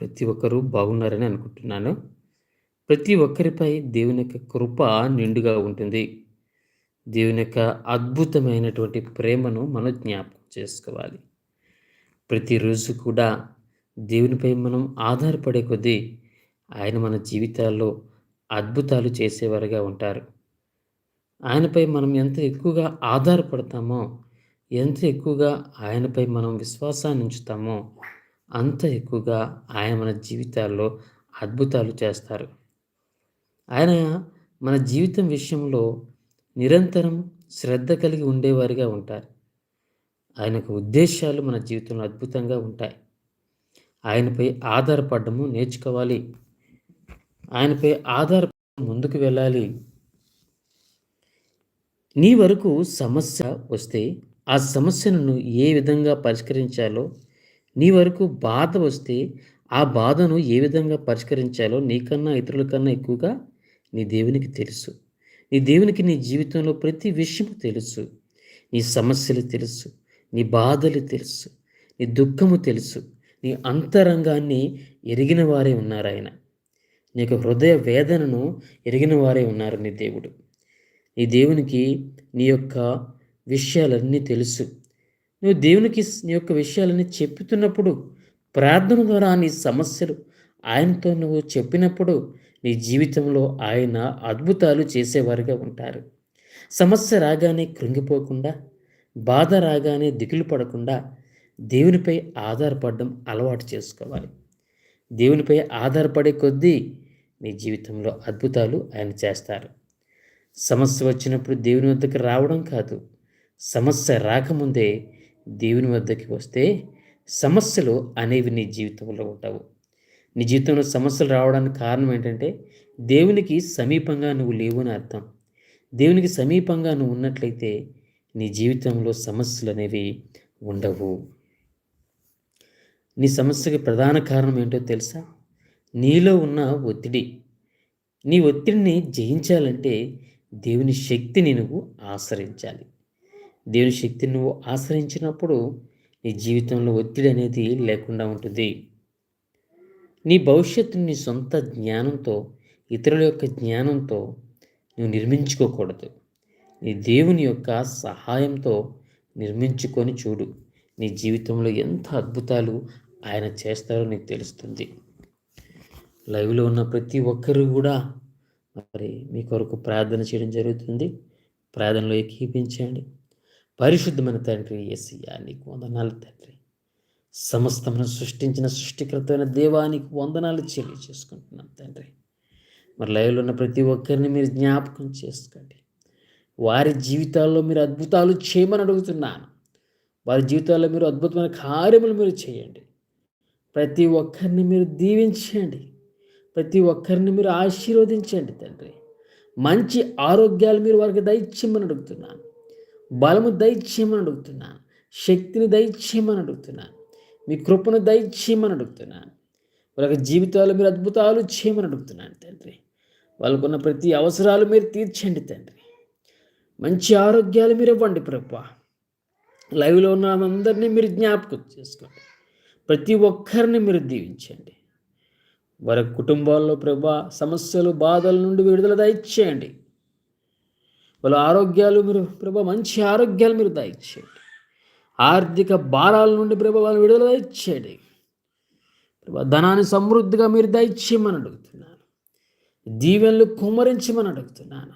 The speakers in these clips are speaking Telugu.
ప్రతి ఒక్కరూ బాగున్నారని అనుకుంటున్నాను. ప్రతి ఒక్కరిపై దేవుని యొక్క కృప నిండుగా ఉంటుంది. దేవుని యొక్క అద్భుతమైనటువంటి ప్రేమను మనం జ్ఞాపకం చేసుకోవాలి. ప్రతిరోజు కూడా దేవునిపై మనం ఆధారపడే కొద్దీ ఆయన మన జీవితాల్లో అద్భుతాలు చేసేవారుగా ఉంటారు. ఆయనపై మనం ఎంత ఎక్కువగా ఆధారపడతామో, ఎంత ఎక్కువగా ఆయనపై మనం విశ్వాసాన్ని ఉంచుతామో, అంత ఎక్కువగా ఆయన మన జీవితాల్లో అద్భుతాలు చేస్తారు. ఆయన మన జీవితం విషయంలో నిరంతరం శ్రద్ధ కలిగి ఉండేవారిగా ఉంటారు. ఆయనకు ఉద్దేశాలు మన జీవితంలో అద్భుతంగా ఉంటాయి. ఆయనపై ఆధారపడము నేర్చుకోవాలి. ఆయనపై ఆధార ముందుకు వెళ్ళాలి. నీ వరకు సమస్య వస్తే ఆ సమస్యను ఏ విధంగా పరిష్కరించాలో, నీ వరకు బాధ వస్తే ఆ బాధను ఏ విధంగా పరిష్కరించాలో నీకన్నా ఇతరుల కన్నా ఎక్కువగా నీ దేవునికి తెలుసు. నీ దేవునికి నీ జీవితంలో ప్రతి విషయము తెలుసు. నీ సమస్యలు తెలుసు. నీ బాధలు తెలుసు. నీ దుఃఖము తెలుసు. నీ అంతరంగాన్ని ఎరిగిన వారే ఉన్నారాయన. నీకు హృదయ వేదనను ఎరిగిన వారే ఉన్నారు నీ దేవుడు. నీ దేవునికి నీ యొక్క విషయాలన్నీ తెలుసు. నువ్వు దేవునికి నీ యొక్క విషయాలని చెప్పుతున్నప్పుడు ప్రార్థన ద్వారా నీ సమస్యలు ఆయనతో నువ్వు చెప్పినప్పుడు నీ జీవితంలో ఆయన అద్భుతాలు చేసేవారుగా ఉంటారు. సమస్య రాగానే కృంగిపోకుండా, బాధ రాగానే దిగులు పడకుండా దేవునిపై ఆధారపడడం అలవాటు చేసుకోవాలి. దేవునిపై ఆధారపడే కొద్దీ నీ జీవితంలో అద్భుతాలు ఆయన చేస్తారు. సమస్య వచ్చినప్పుడు దేవుని వద్దకు రావడం కాదు. సమస్య రాకముందే దేవుని వద్దకి వస్తే సమస్యలు అనేవి నీ జీవితంలో ఉండవు. నీ జీవితంలో సమస్యలు రావడానికి కారణం ఏంటంటే దేవునికి సమీపంగా నువ్వు లేవు అని అర్థం. దేవునికి సమీపంగా నువ్వు ఉన్నట్లయితే నీ జీవితంలో సమస్యలు అనేవి ఉండవు. నీ సమస్యకి ప్రధాన కారణం ఏంటో తెలుసా? నీలో ఉన్న ఒత్తిడి. నీ ఒత్తిడిని జయించాలంటే దేవుని శక్తిని నువ్వు ఆశ్రయించాలి. దేవుని శక్తిని నువ్వు ఆశ్రయించినప్పుడు నీ జీవితంలో ఒత్తిడి అనేది లేకుండా ఉంటుంది. నీ భవిష్యత్తుని నీ సొంత జ్ఞానంతో, ఇతరుల యొక్క జ్ఞానంతో నువ్వు నిర్మించుకోకూడదు. నీ దేవుని యొక్క సహాయంతో నిర్మించుకొని చూడు. నీ జీవితంలో ఎంత అద్భుతాలు ఆయన చేస్తారో నీకు తెలుస్తుంది. లైవ్‌లో ఉన్న ప్రతి ఒక్కరూ కూడా మరి మీ కొరకు ప్రార్థన చేయడం జరుగుతుంది. ప్రార్థనలో ఏకీపించండి పరిశుద్ధమైన తండ్రి యేసయ్యా నీకు వందనాలు తండ్రి. సమస్తమును సృష్టించిన సృష్టికర్త దేవానికి వందనాలు తెలియజేసుకుంటున్నాను తండ్రి. మరి లైవ్‌లో ఉన్న ప్రతి ఒక్కరిని మీరు జ్ఞాపకం చేసుకోండి. వారి జీవితాల్లో మీరు అద్భుతాలు చేయమని అడుగుతున్నాను. వారి జీవితాల్లో మీరు అద్భుతమైన కార్యములు మీరు చేయండి. ప్రతి ఒక్కరిని మీరు దీవించండి. ప్రతి ఒక్కరిని మీరు ఆశీర్వదించండి తండ్రి. మంచి ఆరోగ్యాలు మీరు వారికి దయచేయమని అడుగుతున్నాను. బలము దయచేయమని అడుగుతున్నాను. శక్తిని దయచేయమని అడుగుతున్నాను. మీ కృపను దయచేయమని అడుగుతున్నాను. వాళ్ళ జీవితాలు మీరు అద్భుతాలు చేయమని అడుగుతున్నాను తండ్రి. వాళ్ళకున్న ప్రతి అవసరాలు మీరు తీర్చండి తండ్రి. మంచి ఆరోగ్యాలు మీరు ఇవ్వండి ప్రభా. లైవ్‌లో ఉన్న అందరినీ మీరు జ్ఞాపకం చేసుకోండి. ప్రతి ఒక్కరిని మీరు దీవించండి. వారి కుటుంబాల్లో ప్రభా సమస్యలు, బాధల నుండి విడుదల దయచేయండి. వాళ్ళ ఆరోగ్యాలు మీరు ప్రభా మంచి ఆరోగ్యాలు మీరు దయచేయండి. ఆర్థిక భారాల నుండి ప్రభా వాళ్ళు విడుదల దయచేయండి. ప్రభా ధనాన్ని సమృద్ధిగా మీరు దయచేయమని అడుగుతున్నాను. దీవెనలు కుమ్మరించమని అడుగుతున్నాను.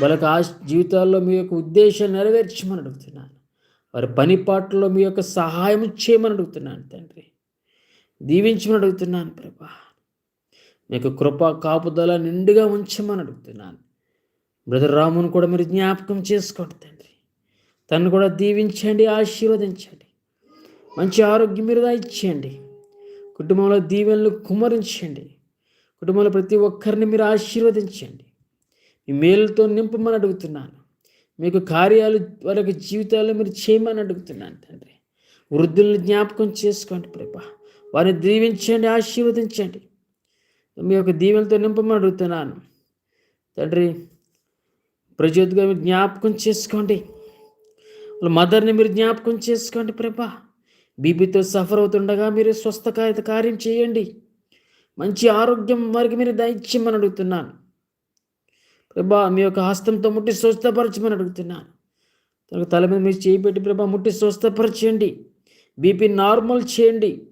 వాళ్ళకి ఆ జీవితాల్లో మీ యొక్క ఉద్దేశం నెరవేర్చమని అడుగుతున్నాను. వారి పని పాటల్లో మీ యొక్క సహాయం చేయమని అడుగుతున్నాను తండ్రి. దీవించమని అడుగుతున్నాను ప్రభా. మీకు కృప కాపుదల నిండుగా ఉంచమని అడుగుతున్నాను. బ్రదర్ రామును కూడా మీరు జ్ఞాపకం చేసుకోండి తండ్రి. తను కూడా దీవించండి, ఆశీర్వదించండి. మంచి ఆరోగ్యం మీరు ఇచ్చేయండి. కుటుంబంలో దీవెనలు కుమరించండి కుటుంబంలో ప్రతి ఒక్కరిని మీరు ఆశీర్వదించండి. మీ మేలుతో నింపమని అడుగుతున్నాను. మీకు కార్యాలు వాళ్ళకి జీవితాల్లో మీరు చేయమని అడుగుతున్నాను తండ్రి. వృద్ధులను జ్ఞాపకం చేసుకోండి ప్రభా. వారిని దీవించండి, ఆశీర్వదించండి. మీ యొక్క దీవెనతో నింపమని అడుగుతున్నాను తండ్రి. ప్రజోద్గా మీరు జ్ఞాపకం చేసుకోండి. వాళ్ళ మదర్ని మీరు జ్ఞాపకం చేసుకోండి ప్రభా. బీపీతో సఫర్ అవుతుండగా మీరు స్వస్థకాయత కార్యం చేయండి. మంచి ఆరోగ్యం వారికి మీరు దయచేయమని అడుగుతున్నాను. ప్రభా మీ యొక్క హస్తంతో ముట్టి స్వస్థపరచమని అడుగుతున్నాను. తనకు తల మీద మీరు చేయిపెట్టి ప్రభా ముట్టి స్వస్థపరచండి. బీపీ నార్మల్ చేయండి.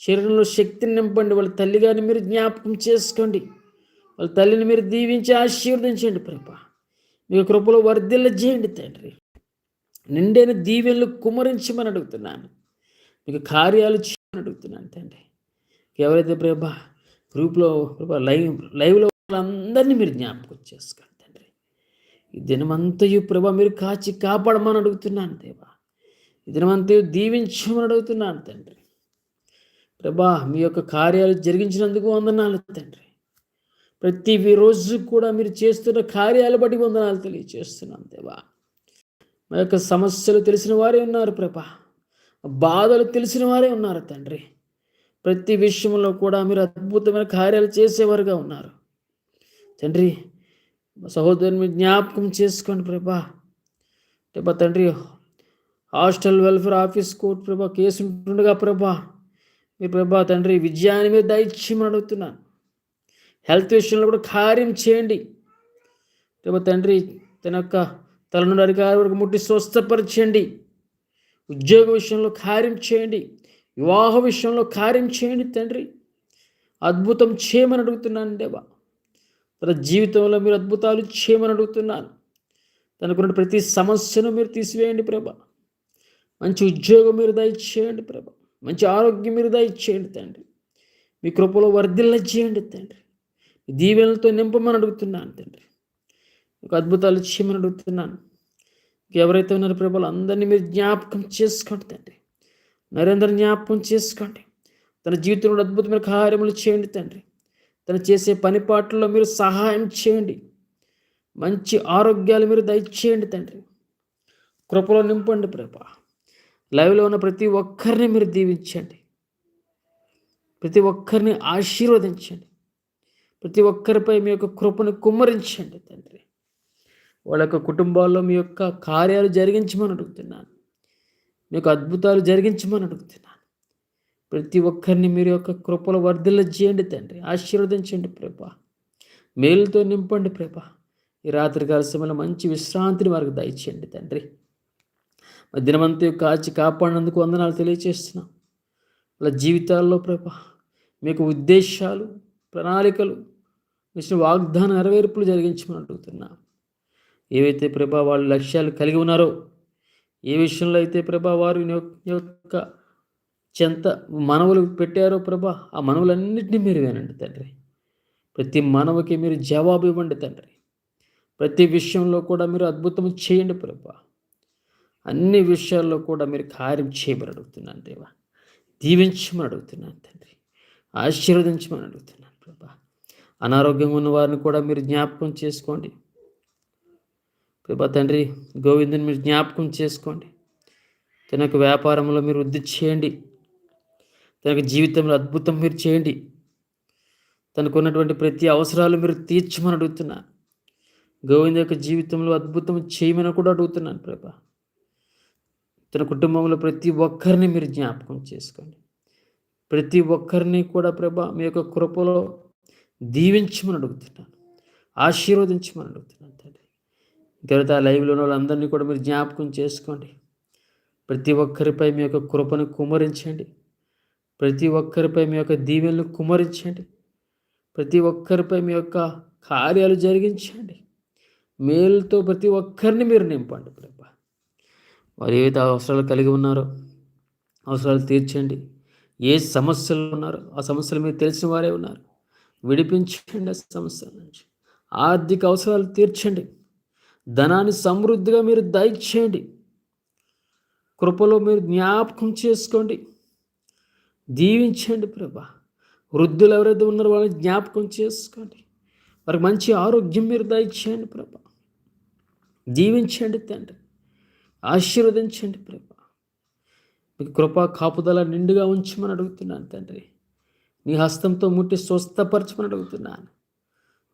శరీరంలో శక్తిని నింపండి. వాళ్ళ తల్లి గారిని మీరు జ్ఞాపకం చేసుకోండి. వాళ్ళ తల్లిని మీరు దీవించి ఆశీర్వదించండి ప్రభా. మీ కృపలో వర్ధిల్ల చేయండి తండ్రి. నిండైన దీవెనలు కుమరించమని అడుగుతున్నాను. మీకు కార్యాలు చేయమని అడుగుతున్నాను తండ్రి. ఎవరైతే ప్రభా గ్రూప్లో ప్రభా లైవ్ లైవ్లో వాళ్ళందరినీ మీరు జ్ఞాపకం చేసుకోండి తండ్రి. ఈ దినమంతయు ప్రభా మీరు కాచి కాపాడమని అడుగుతున్నాను దేవా. ఈ దినమంతయు దీవించమని అడుగుతున్నాను తండ్రి. ప్రభా మీ యొక్క కార్యాలు జరిగించినందుకు వందనాలు తండ్రి. ప్రతి రోజు కూడా మీరు చేస్తున్న కార్యాలు బట్టి వందనాలు తెలియచేస్తున్నాం దేవా. మా యొక్క సమస్యలు తెలిసిన వారే ఉన్నారు ప్రభా. బాధలు తెలిసిన వారే ఉన్నారు తండ్రి. ప్రతి విషయంలో కూడా మీరు అద్భుతమైన కార్యాలు చేసేవారుగా ఉన్నారు. తండ్రి సహోదరుని జ్ఞాపకం చేసుకోండి ప్రభా. ప్రభా తండ్రి hostel welfare office court Prabha case ఉంటుండగా ప్రభా మీ ప్రభా తండ్రి విజయాన్ని మీద దైత్యమని అడుగుతున్నాను. హెల్త్ విషయంలో కూడా కార్యం చేయండి. ప్రభా తండ్రి తన యొక్క తలను అధికారి వరకు ముట్టి స్వస్థపరచండి. ఉద్యోగ విషయంలో కార్యం చేయండి. వివాహ విషయంలో కార్యం చేయండి తండ్రి. అద్భుతం చేయమని అడుగుతున్నాను దేవా. తన జీవితంలో మీరు అద్భుతాలు చేయమని అడుగుతున్నాను. తనకున్న ప్రతి సమస్యను మీరు తీసివేయండి ప్రభ. మంచి ఉద్యోగం మీరు దయచేయండి ప్రభ. మంచి ఆరోగ్యం మీరు దయచేయండి తండ్రి. మీ కృపలో వర్ధిల్ల చేయండి తండ్రి. దీవెనలతో నింపమని అడుగుతున్నాను తండ్రి. ఒక అద్భుతాలు చేయమని అడుగుతున్నాను. ఎవరైతే ఉన్నారో ప్రభాలు అందరినీ మీరు జ్ఞాపకం చేసుకోండి తండ్రి. నరేంద్ర జ్ఞాపకం చేసుకోండి. తన జీవితంలో అద్భుతమైన కార్యములు చేయండి తండ్రి. తను చేసే పనిపాట్లలో మీరు సహాయం చేయండి. మంచి ఆరోగ్యాలు మీరు దయచేయండి తండ్రి. కృపలో నింపండి ప్రభ. లైవ్లో ఉన్న ప్రతి ఒక్కరిని మీరు దీవించండి. ప్రతి ఒక్కరిని ఆశీర్వదించండి. ప్రతి ఒక్కరిపై మీ యొక్క కృపను కుమ్మరించండి తండ్రి. వాళ్ళ యొక్క కుటుంబాల్లో మీ యొక్క కార్యాలు జరిగించమని అడుగుతున్నాను. మీకు అద్భుతాలు జరిగించమని అడుగుతున్నాను. ప్రతి ఒక్కరిని మీరు యొక్క కృపలు వర్ధిల్ల చేయండి తండ్రి. ఆశీర్వదించండి ప్రభా. మేలుతో నింపండి ప్రభా. ఈ రాత్రి కాల సమయంలో మంచి విశ్రాంతిని వారికి దయచేయండి తండ్రి. దినమంతా కాచి కాపాడినందుకు వందనాలు తెలియచేస్తున్నాం. వాళ్ళ జీవితాల్లో ప్రభా మీకు ఉద్దేశాలు ప్రణాళికలు ఇచ్చిన వాగ్దాన నెరవేర్పులు జరిగించమని అడుగుతున్నా. ఏవైతే ప్రభా వాళ్ళు లక్ష్యాలు కలిగి ఉన్నారో ఏ విషయంలో అయితే ప్రభా వారు యొక్క చెంత మనవులు పెట్టారో ప్రభా ఆ మనవులన్నింటినీ మీరు వినండి తండ్రి. ప్రతి మనవకి మీరు జవాబు ఇవ్వండి తండ్రి. ప్రతి విషయంలో కూడా మీరు అద్భుతం చేయండి ప్రభా. అన్ని విషయాల్లో కూడా మీరు కార్యం చేయమని అడుగుతున్నాను దేవా. దీవించమని అడుగుతున్నాను తండ్రి. ఆశీర్వదించమని అడుగుతున్నాను ప్రభా. అనారోగ్యంగా ఉన్న వారిని కూడా మీరు జ్ఞాపకం చేసుకోండి. ప్రభా తండ్రి గోవిందుని మీరు జ్ఞాపకం చేసుకోండి. తన యొక్క వ్యాపారంలో మీరు వృద్ధి చేయండి. తన యొక్క జీవితంలో అద్భుతం మీరు చేయండి. తనకు ఉన్నటువంటి ప్రతి అవసరాలు మీరు తీర్చమని అడుగుతున్నాను గోవింద యొక్క జీవితంలో అద్భుతం చేయమని కూడా అడుగుతున్నాను ప్రభా. తన కుటుంబంలో ప్రతి ఒక్కరిని మీరు జ్ఞాపకం చేసుకోండి. ప్రతి ఒక్కరిని కూడా ప్రభా మీ యొక్క కృపలో దీవించమని అడుగుతున్నాను. ఆశీర్వదించమని అడుగుతున్నాను తండ్రి. గరిత లైవ్లో ఉన్న వాళ్ళందరినీ కూడా మీరు జ్ఞాపకం చేసుకోండి. ప్రతి ఒక్కరిపై మీ యొక్క కృపను కుమరించండి. ప్రతి ఒక్కరిపై మీ యొక్క దీవెనలు కుమరించండి. ప్రతి ఒక్కరిపై మీ యొక్క కార్యాలు జరిగించండి. మేలుతో ప్రతి ఒక్కరిని మీరు నింపండి ప్రభ. వారు ఏవైతే అవసరాలు కలిగి ఉన్నారో అవసరాలు తీర్చండి. ఏ సమస్యలు ఉన్నారో ఆ సమస్యలు మీరు తెలిసిన వారే ఉన్నారు. విడిపించండి ఆ సమస్యల నుంచి. ఆర్థిక అవసరాలు తీర్చండి. ధనాన్ని సమృద్ధిగా మీరు దయచేయండి కృపలో మీరు జ్ఞాపకం చేసుకోండి. దీవించండి ప్రభా. వృద్ధులు ఎవరైతే ఉన్నారో వాళ్ళని జ్ఞాపకం చేసుకోండి. వారికి మంచి ఆరోగ్యం మీరు దయచేయండి ప్రభా. దీవించండి తండ్రి. ఆశీర్వదించండి ప్రభా. మీకు కృపా కాపుదల నిండుగా ఉంచమని అడుగుతున్నాను తండ్రి. నీ హస్తంతో ముట్టి స్వస్థపరచమని అడుగుతున్నాను.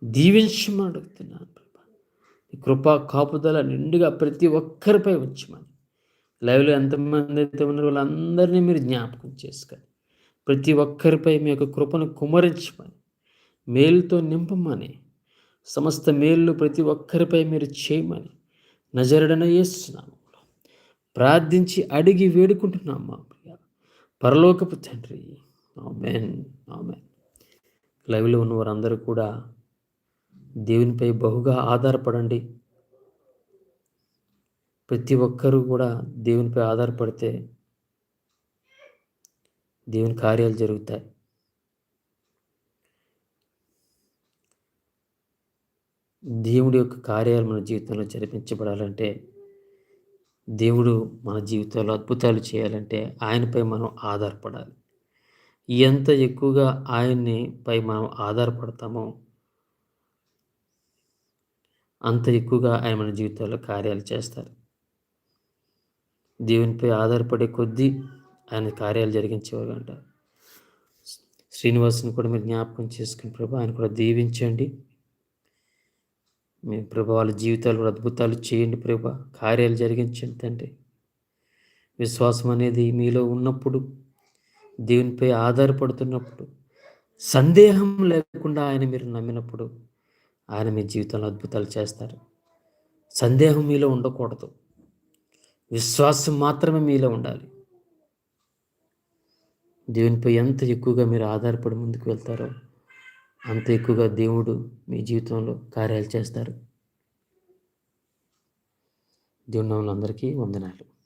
దీవించమని అడుగుతున్నాను ప్రభా. నీ కృపా కాపుదల నిండుగా ప్రతి ఒక్కరిపై ఉంచమని. లైవ్లో ఎంతమంది అయితే ఉన్నారో వాళ్ళందరినీ మీరు జ్ఞాపకం చేసుకొని ప్రతి ఒక్కరిపై మీ యొక్క కృపను కుమరించమని మేలుతో నింపమని సమస్త మేళ్ళు ప్రతి ఒక్కరిపై మీరు చేయమని నజరడన చేస్తున్నాము ప్రార్థించి అడిగి వేడుకుంటున్నాం మా ప్రియ పరలోకపు తండ్రి. Amen amen. లైవ్లో ఉన్న వారందరూ కూడా దేవునిపై బహుగా ఆధారపడండి. ప్రతి ఒక్కరూ కూడా దేవునిపై ఆధారపడితే దేవుని కార్యాలు జరుగుతాయి. దేవుడి యొక్క కార్యాలు మన జీవితంలో జరిపించబడాలంటే దేవుడు మన జీవితంలో అద్భుతాలు చేయాలంటే ఆయనపై మనం ఆధారపడాలి. ఎంత ఎక్కువగా ఆయన్ని పై మనం ఆధారపడతామో అంత ఎక్కువగా ఆయన మన జీవితాల్లో కార్యాలు చేస్తారు. దేవునిపై ఆధారపడే కొద్దీ ఆయన కార్యాలు జరిగించేవారు అంట. శ్రీనివాసుని కూడా మీరు జ్ఞాపకం చేసుకుని ప్రభు ఆయన కూడా దీవించండి. మీ ప్రభు వాళ్ళ జీవితాలు కూడా అద్భుతాలు చేయండి ప్రభు కార్యాలు జరిగించండి తండ్రి. విశ్వాసం అనేది మీలో ఉన్నప్పుడు దేవునిపై ఆధారపడుతున్నప్పుడు సందేహం లేకుండా ఆయన మీరు నమ్మినప్పుడు ఆయన మీ జీవితంలో అద్భుతాలు చేస్తారు. సందేహం మీలో ఉండకూడదు. విశ్వాసం మాత్రమే మీలో ఉండాలి. దేవునిపై ఎంత ఎక్కువగా మీరు ఆధారపడి ముందుకు వెళ్తారో అంత ఎక్కువగా దేవుడు మీ జీవితంలో కార్యాలు చేస్తారు. దేవుడు అందరికీ వందనాలు.